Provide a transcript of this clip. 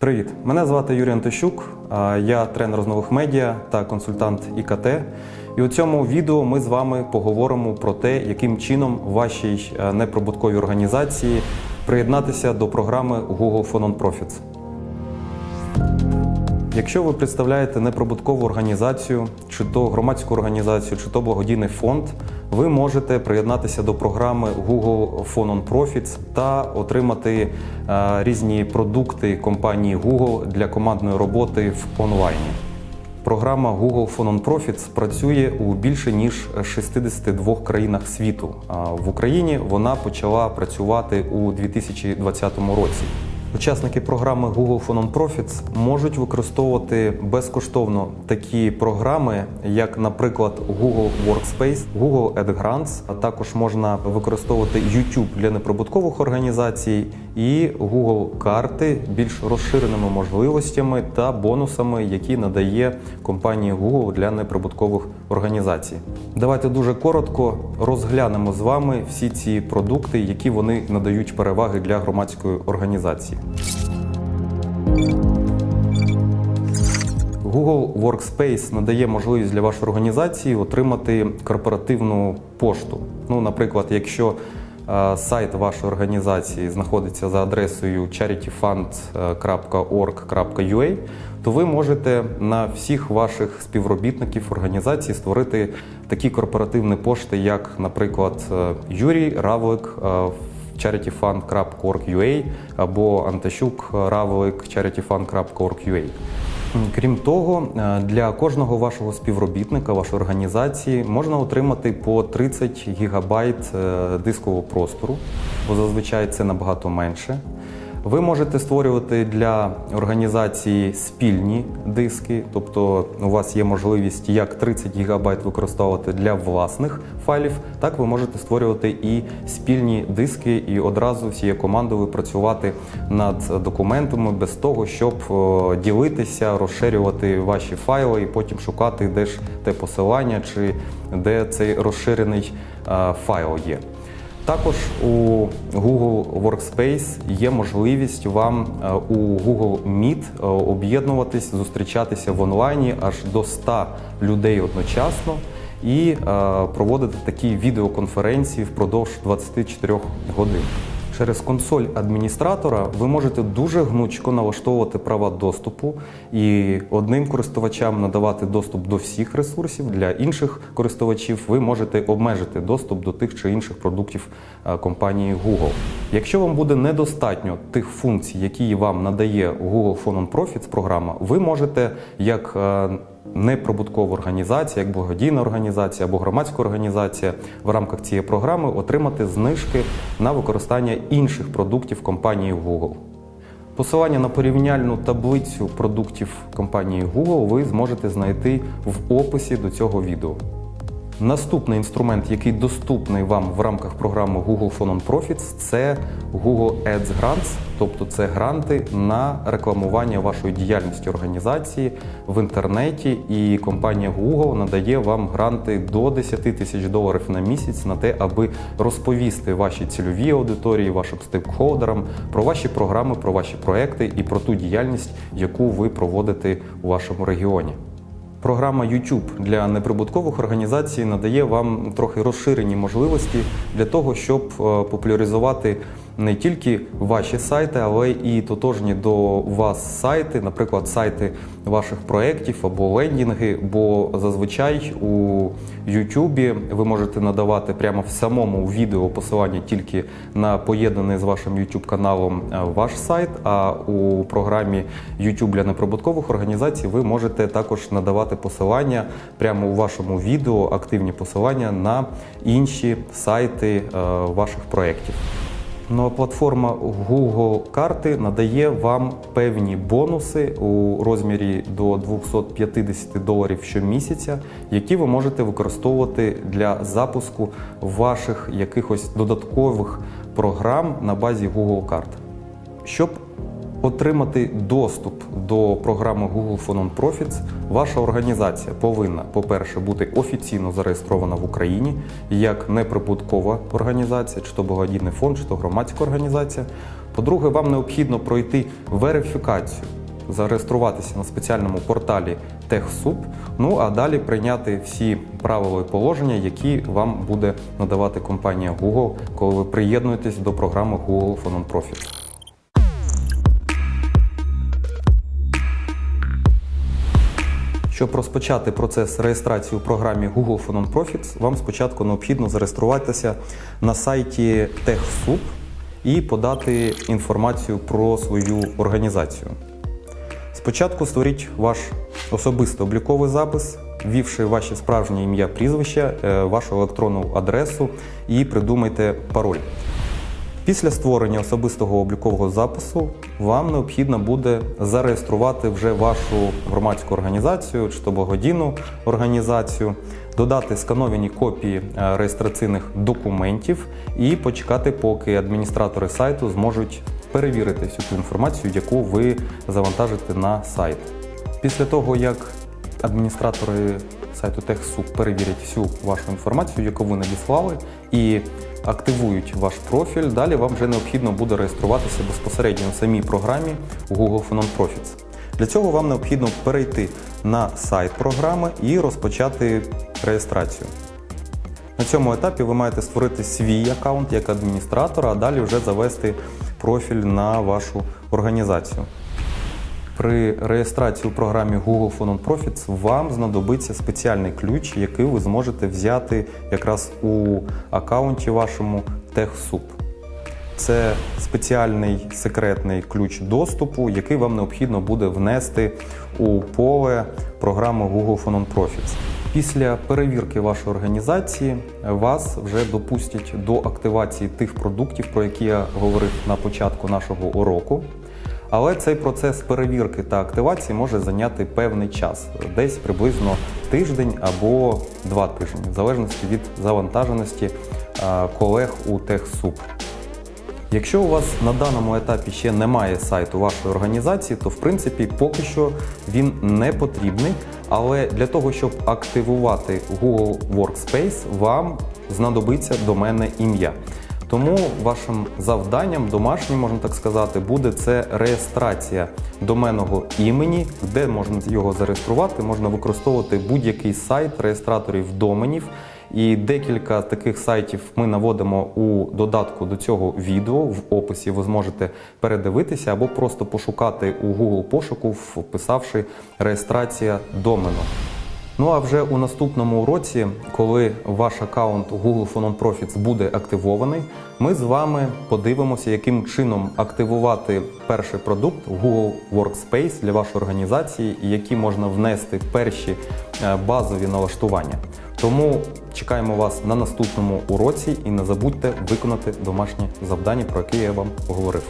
Привіт, мене звати Юрій Антощук. Я тренер з нових медіа та консультант ІКТ. І у цьому відео ми з вами поговоримо про те, яким чином вашій е, неприбутковій організації приєднатися до програми Google for Non-Profits. Якщо ви представляєте неприбуткову організацію, чи то громадську організацію, чи то благодійний фонд, ви можете приєднатися до програми Google for Non-Profits та отримати е, різні продукти компанії Google для командної роботи в онлайні. Програма Google for Non-Profits працює у більше ніж 62 країнах світу. В Україні вона почала працювати у 2020 році. Учасники програми Google for Non-Profits можуть використовувати безкоштовно такі програми, як, наприклад, Google Workspace, Google AdGrants, а також можна використовувати YouTube для неприбуткових організацій і Google карти більш розширеними можливостями та бонусами, які надає компанія Google для неприбуткових організацій. Давайте дуже коротко розглянемо з вами всі ці продукти, які вони надають переваги для громадської організації. Google Workspace надає можливість для вашої організації отримати корпоративну пошту. Ну, наприклад, якщо е, сайт вашої організації знаходиться за адресою charityfund.org.ua, то ви можете на всіх ваших співробітників організації створити такі корпоративні пошти, як, наприклад, е, Юрій Равлик е, charityfund.org.ua або Антощук Равлик charityfund.org.ua. Крім того, е, для кожного вашого співробітника, вашої організації можна отримати по 30 гігабайт е, дискового простору, бо зазвичай це набагато менше. Ви можете створювати для організації спільні диски, тобто у вас є можливість як 30 ГБ використовувати для власних файлів, так ви можете створювати і спільні диски, і одразу всією командою працювати над документами без того, щоб е, ділитися, розширювати ваші файли і потім шукати, де ж те посилання чи де цей розширений е, файл є. Також у Google Workspace є можливість вам е, у Google Meet е, об'єднуватись, зустрічатися в онлайні аж до 100 людей одночасно і е, проводити такі відеоконференції впродовж 24 годин. Через консоль адміністратора ви можете дуже гнучко налаштовувати права доступу і одним користувачам надавати доступ до всіх ресурсів. Для інших користувачів ви можете обмежити доступ до тих чи інших продуктів е, компанії Google. Якщо вам буде недостатньо тих функцій, які вам надає Google for Non-Profits програма, ви можете як е, неприбуткова організація, як благодійна організація або громадська організація в рамках цієї програми отримати знижки на використання інших продуктів компанії Google. Посилання на порівняльну таблицю продуктів компанії Google ви зможете знайти в описі до цього відео. Наступний інструмент, який доступний вам в рамках програми Google for Non-Profits, це Google Ads Grants, тобто це гранти на рекламування вашої діяльності організації в інтернеті. І компанія Google надає вам гранти до 10 тисяч доларів на місяць на те, аби розповісти вашій цільовій аудиторії, вашим стейкхолдерам про ваші програми, про ваші проекти і про ту діяльність, яку ви проводите у вашому регіоні. Програма YouTube для неприбуткових організацій надає вам трохи розширені можливості для того, щоб е, популяризувати не тільки ваші сайти, але і тотожні до вас сайти, наприклад, сайти ваших проєктів або лендінги. Бо зазвичай у YouTube ви можете надавати прямо в самому відео посилання тільки на поєднаний з вашим YouTube каналом е, ваш сайт. А у програмі YouTube для неприбуткових організацій ви можете також надавати посилання прямо у вашому відео, активні посилання на інші сайти е, ваших проєктів. Ну а платформа Google карти надає вам певні бонуси у розмірі до 250 доларів щомісяця, які ви можете використовувати для запуску ваших якихось додаткових програм на базі Google карт. Щоб отримати доступ до програми Google for Non-Profits, ваша організація повинна, по-перше, бути офіційно зареєстрована в Україні як неприбуткова організація, чи то благодійний фонд, чи то громадська організація. По-друге, вам необхідно пройти верифікацію, зареєструватися на спеціальному порталі TechSoup, ну а далі прийняти всі правила і положення, які вам буде надавати компанія Google, коли ви приєднуєтесь до програми Google for Non-Profit. Щоб розпочати процес реєстрації у програмі Google for Non-Profits, вам спочатку необхідно зареєструватися на сайті TechSoup і подати інформацію про свою організацію. Спочатку створіть ваш особистий обліковий запис, ввівши ваше справжнє ім'я, прізвище, е, вашу електронну адресу і придумайте пароль. Після створення особистого облікового запису вам необхідно буде зареєструвати вже вашу громадську організацію чи то благодійну організацію, додати скановані копії е, реєстраційних документів і почекати, поки адміністратори сайту зможуть перевірити всю ту інформацію, яку ви завантажите на сайт. Після того, як адміністратори сайту TechSoup перевірять всю вашу інформацію, яку ви надіслали, і активують ваш профіль, далі вам вже необхідно буде реєструватися безпосередньо в самій програмі Google for Non-Profits. Для цього вам необхідно перейти на сайт програми і розпочати реєстрацію. На цьому етапі ви маєте створити свій аккаунт як адміністратор, а далі вже завести профіль на вашу організацію. При реєстрації у програмі Google for Non-Profits вам знадобиться спеціальний ключ, який ви зможете взяти якраз у аккаунті вашому TechSoup. Це спеціальний секретний ключ доступу, який вам необхідно буде внести у поле програми Google for Non-Profits. Після перевірки вашої організації вас вже допустять до активації тих продуктів, про які я говорив на початку нашого уроку. Але цей процес перевірки та активації може зайняти певний час, десь приблизно тиждень або два тижні, в залежності від завантаженості е, колег у TechSoup. Якщо у вас на даному етапі ще немає сайту вашої організації, то в принципі поки що він не потрібний. Але для того, щоб активувати Google Workspace, вам знадобиться доменне ім'я. Тому вашим завданням, домашнім, можна так сказати, буде це реєстрація доменного імені, де можна його зареєструвати, можна використовувати будь-який сайт реєстраторів доменів. І декілька таких сайтів ми наводимо у додатку до цього відео. В описі ви зможете передивитися або просто пошукати у Google пошуку, вписавши реєстрація домену. Ну а вже у наступному уроці, коли ваш аккаунт Google for Non-Profits буде активований, ми з вами подивимося, яким чином активувати перший продукт Google Workspace для вашої організації, і які можна внести перші е, базові налаштування. Тому чекаємо вас на наступному уроці і не забудьте виконати домашнє завдання, про яке я вам говорив.